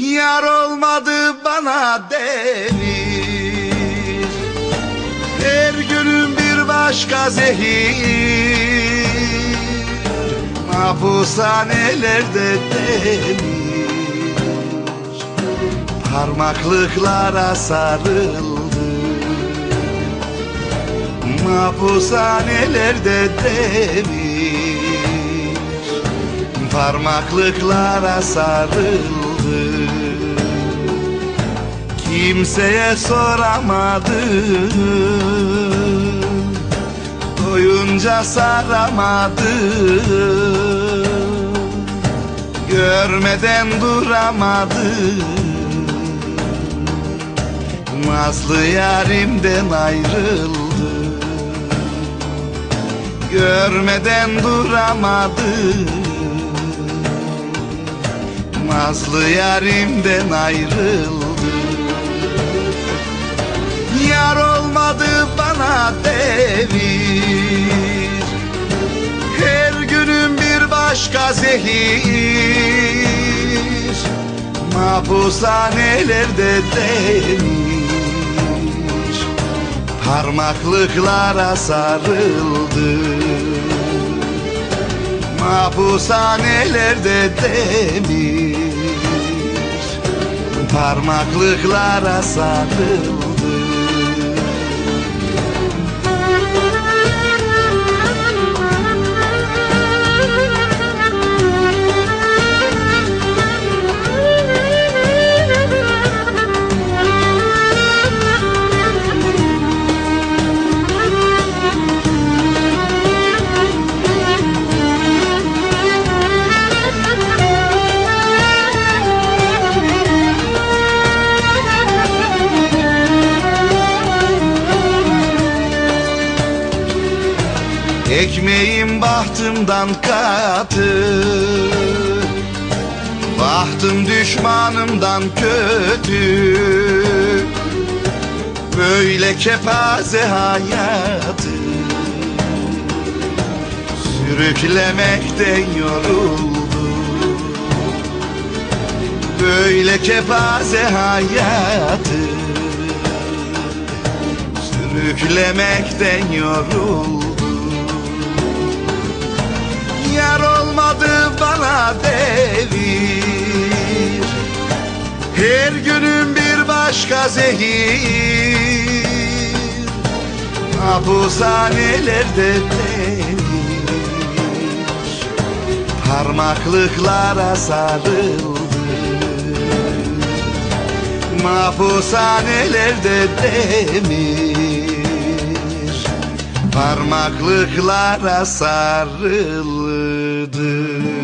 Yar olmadı bana devir Her günüm bir başka zehir. Mahpushanelerde demir. Parmaklıklara sarıldım Mahpushanelerde demir. Parmaklıklara sarıldı Kimseye soramadım. Doyunca saramadım. Görmeden duramadım. Nazlı yarimden ayrıldım. Görmeden duramadım. Nazlı yarimden ayrıldım bir başka zehir. Mahpushanelerde demir. Parmaklıklara sarıldım Mahpushanelerde demir. Parmaklıklara sarıldım Ekmeğim bahtımdan katı Bahtım düşmanımdan kötü. Böyle kepaze hayatı Sürüklemekten yoruldum Böyle kepaze hayatı Sürüklemekten yoruldum Yar olmadı bana devir. Her günüm bir başka zehir. Mahpushanelerde demir. Parmaklıklara sarıldı. Mahpushanelerde demir. Parmaklıklara sarıldı